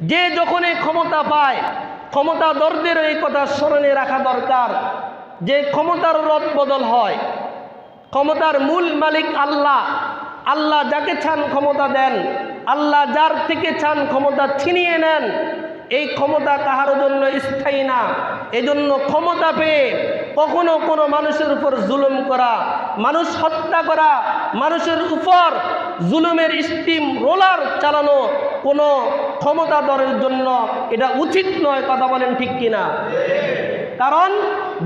যে যখনই ক্ষমতা পায়, ক্ষমতা দরদের এই কথা স্মরণে রাখা দরকার যে ক্ষমতার রদ বদল হয়। ক্ষমতার মূল মালিক আল্লাহ। আল্লাহ যাকে চান ক্ষমতা দেন। আল্লাহ যার থেকে চান ক্ষমতা ছিনিয়ে নেন। এই ক্ষমতা কাহার জন্য স্থায়ী না। এজন্য ক্ষমতা পেয়ে কখনো কোনো মানুষের উপর জুলুম করা, মানুষ হত্যা করা, মানুষের উপর জুলুমের স্টিম রোলার চালানো কোনো ক্ষমতাধরের জন্য এটা উচিত নয়, কথা বলেন ঠিক কিনা? কারণ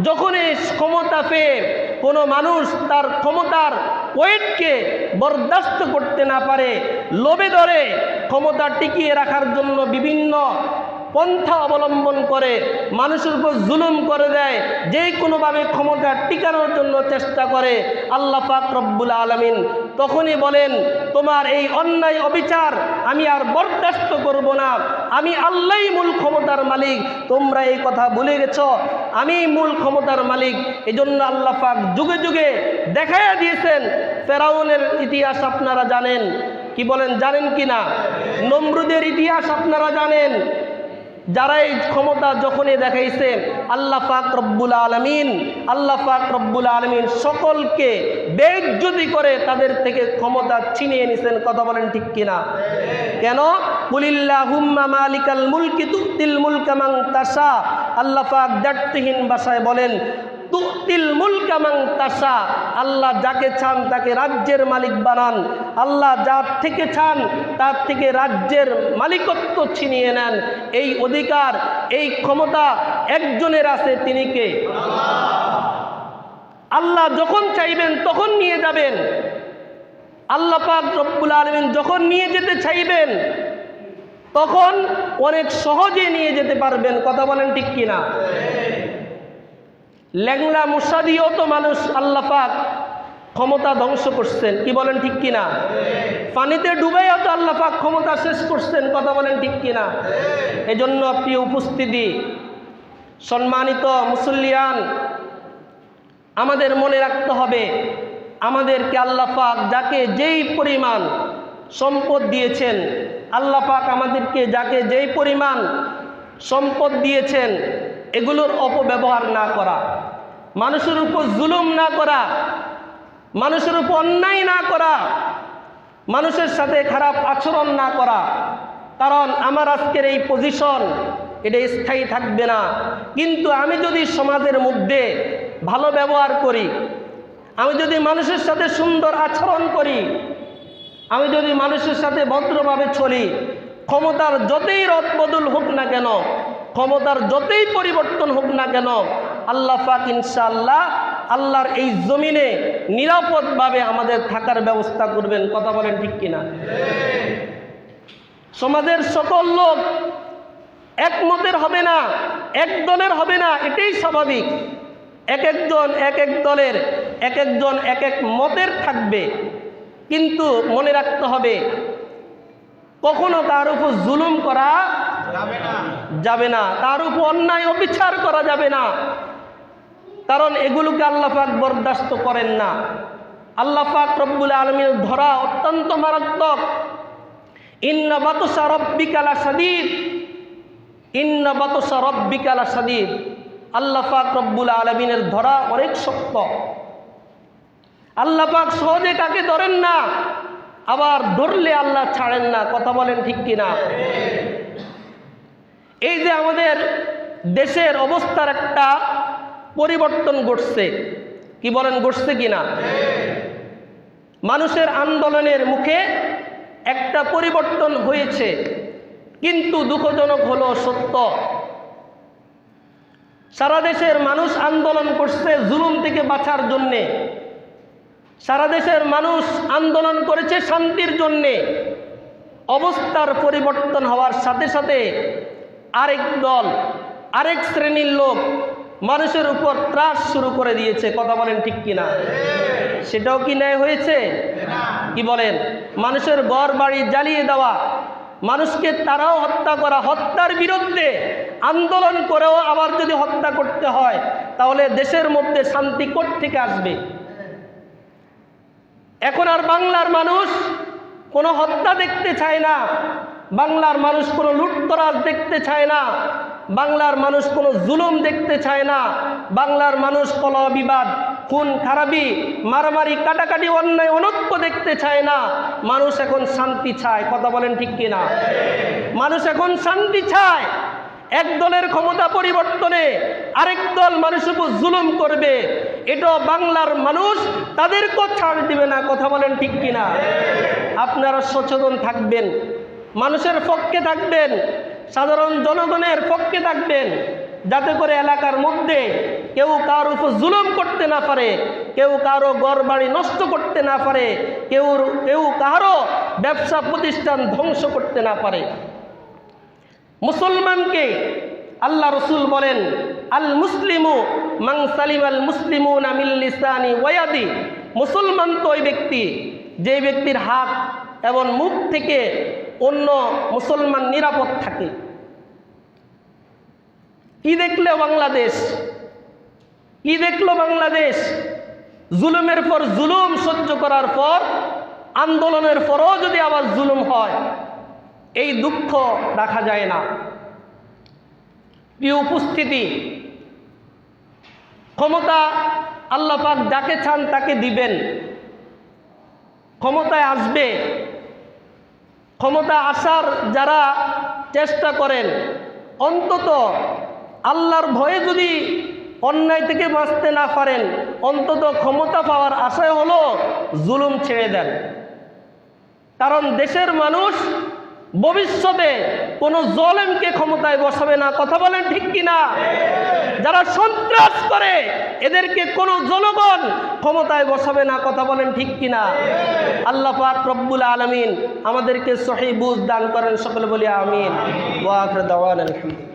যখনই ক্ষমতা পেয়ে কোনো মানুষ তার ক্ষমতার ওয়েটকে বরদাস্ত করতে না পারে, লোভে ধরে ক্ষমতা টিকিয়ে রাখার জন্য বিভিন্ন পন্থা অবলম্বন করে, মানুষের উপর জুলুম করে দেয় যে কোনোভাবে ক্ষমতা টিকানোর জন্য চেষ্টা করে, আল্লাহ পাক রব্বুল আলমিন তখনই বলেন, তোমার এই অন্যায় অবিচার আমি আর বরদাস্ত করব না। আমি আল্লাহই মূল ক্ষমতার মালিক। তোমরা এই কথা ভুলে গেছ? আমি মূল ক্ষমতার মালিক। এজন্য আল্লাহ পাক যুগে যুগে দেখাইয়া দিয়েছেন, ফেরাউনের ইতিহাস আপনারা জানেন। কি বলেন, জানেন কি না নমরুদের ইতিহাস আপনারা জানেন? যারা এই ক্ষমতা যখনই দেখাইছে, আল্লাহ পাক রব্বুল আলমিন, আল্লাহ পাক রব্বুল আলমিন সকলকে বেজ্জতি করে তাদের থেকে ক্ষমতা ছিনিয়ে নিছেন, কথা বলেন ঠিক কিনা? কেন? কুলিল্লাহ হুম্মা মালিকাল মুলকি তুতিল মুলকামাং তাসা আল্লাহ পাক দাট্তিহীন ভাষায় বলেন, তুতিল মুলকামাং তাসা আল্লাহ যাকে চান তাকে রাজ্যের মালিক বানান। আল্লাহ যার থেকে চান তার থেকে রাজ্যের মালিকত্ব ছিনিয়ে নেন। এই অধিকার, এই ক্ষমতা একজনের আছে তিনি কে? আল্লাহ যখন চাইবেন তখন নিয়ে যাবেন। আল্লাহ পাক রব্বুল আলমিন যখন নিয়ে যেতে চাইবেন, তখন অনেক সহজে নিয়ে যেতে পারবেন। কথা বলেন ঠিক কিনা? ল্যাংলা মুসা দিয়েও তো মানুষ আল্লাহ পাক ক্ষমতা ধ্বংস করছেন। কি বলেন ঠিক কিনা? পানিতে ডুবাইও তো আল্লাহ পাক ক্ষমতা শেষ করছেন, কথা বলেন ঠিক কিনা? এজন্য প্রিয় উপস্থিতি, সম্মানিত মুসল্লিয়ান, আমাদের মনে রাখতে হবে, আমাদেরকে আল্লাহ পাক যাকে যেই পরিমাণ সম্পদ দিয়েছেন, আল্লাহ পাক আমাদেরকে যাকে যেই পরিমাণ সম্পদ দিয়েছেন, এগুলোর অপব্যবহার না করা, মানুষের উপর জুলুম না করা মানুষের উপর অন্যায় না করা, মানুষের সাথে খারাপ আচরণ না করা, কারণ আমার আজকের এই পজিশন এটা স্থায়ী থাকবে না। কিন্তু আমি যদি সমাজের মধ্যে ভালো ব্যবহার করি, আমি যদি মানুষের সাথে সুন্দর আচরণ করি, আমি যদি মানুষের সাথে ভদ্রভাবে চলি, ক্ষমতার যতই রদবদল হোক না কেন, ক্ষমতার যতই পরিবর্তন হোক না কেন, আল্লাহ পাক ইনশাআল্লাহ আল্লাহর এই জমিনে নিরাপদভাবে আমাদের থাকার ব্যবস্থা করবেন কথা বলেন ঠিক কিনা? সমাজের সকল লোক একমতের হবে না একদলের হবে না এটাই স্বাভাবিক। এক একজন এক এক দলের এক একজন এক এক মতের থাকবে। কিন্তু মনে রাখতে হবে কখনো তার উপর জুলুম করা যাবে না। তার উপর অন্যায় অবিচার করা যাবে না। কারণ এগুলোকে আল্লাহ পাক বরদাস্ত করেন না। আল্লাহ পাক রব্বুল আলমীর ধরা অত্যন্ত মারাত্মক। ইন্না বাতসা রব্বিকালা সাদিদ ইন্না বাতসা রব্বিকালা সাদিদ আল্লাহ পাক রব্বুল আলমিনের ধরা অনেক শক্ত। আল্লাহ পাক সহজে কাকে ধরেন না? আবার ধরলে আল্লাহ ছাড়েন না কথা বলেন ঠিক কিনা? এই যে আমাদের দেশের অবস্থার একটা পরিবর্তন ঘটছে। কি বলেন, ঘটছে কিনা? মানুষের আন্দোলনের মুখে একটা পরিবর্তন হয়েছে, কিন্তু দুঃখজনক হলো সত্য। সারা দেশের মানুষ আন্দোলন করছে জুলুম থেকে বাঁচার জন্যে। সারা দেশের মানুষ আন্দোলন করেছে শান্তির জন্যে। অবস্থার পরিবর্তন হওয়ার সাথে সাথে আরেক দল, আরেক শ্রেণির লোক মানুষের উপর ত্রাস শুরু করে দিয়েছে, কথা বলেন ঠিক কিনা? সেটাও কি ন্যায় হয়েছে? কি বলেন? মানুষের ঘর বাড়ি জ্বালিয়ে দেওয়া, মানুষকে তারাও হত্যা করা, হত্যার বিরুদ্ধে আন্দোলন করেও আবার যদি হত্যা করতে হয়, তাহলে দেশের মধ্যে শান্তি থেকে আসবে? এখন আর বাংলার মানুষ কোনো হত্যা দেখতে চায় না, বাংলার মানুষ কোনো লুটতরাজ দেখতে চায় না বাংলার মানুষ কোনো জুলুম দেখতে চায় না। বাংলার মানুষ কলহ বিবাদ খুন, খারাপি, মারামারি, কাটাকাটি, অন্যায়, অনক্য দেখতে চায় না। মানুষ এখন শান্তি চায়, কথা বলেন ঠিক কিনা? মানুষ এখন শান্তি চায়, এক দলের ক্ষমতা পরিবর্তনে আরেক দল মানুষের উপর জুলুম করবে। এটা বাংলার মানুষ তাদেরকেও ছাড় দিবে না, কথা বলেন ঠিক কিনা? আপনারা সচেতন থাকবেন, মানুষের পক্ষে থাকবেন সাধারণ জনগণের পক্ষে থাকবেন, যাতে করে এলাকার মধ্যে কেউ কার উপর জুলুম করতে না পারে, কেউ কারও ঘর বাড়ি নষ্ট করতে না পারে, কেউ কেউ কারও ব্যবসা প্রতিষ্ঠান ধ্বংস করতে না পারে। মুসলমানকে আল্লাহ রসুল বলেন, আল মুসলিমু মাং সালিম আল মুসলিমু নামিল্লিসানি ওয়াদি মুসলমান তো ওই ব্যক্তি, যে ব্যক্তির হাত এবং মুখ থেকে অন্য মুসলমান নিরাপদ থাকে। কি দেখলে বাংলাদেশ? কি দেখল বাংলাদেশ? জুলুমের পর জুলুম সহ্য করার পর, আন্দোলনের পরও যদি আবার জুলুম হয়, এই দুঃখ রাখা যায় না। প্রিয় উপস্থিতি, ক্ষমতা আল্লাহ পাক যাকে চান তাকে দিবেন। ক্ষমতায় আসবে। ক্ষমতা আসার যারা চেষ্টা করেন, অন্তত আল্লাহর ভয়ে যদি অন্যায় থেকে বাঁচতে না পারেন, অন্তত ক্ষমতা পাওয়ার আশায় হলো জুলুম ছেড়ে দেন। কারণ দেশের মানুষ ভবিষ্যতে কোনো জলেমকে ক্ষমতায় বসাবে না, কথা বলেন ঠিক কিনা? যারা সন্ত্রাস করে, এদেরকে কোনো জনগণ ক্ষমতায় বসাবে না, কথা বলেন ঠিক কিনা? আল্লাহ পাক রব্বুল আলমিন আমাদেরকে সহি বুঝ দান করেন, সকলে বলি আমিন। ওয়াফর দাওয়ান আলহামদুলিল্লাহ।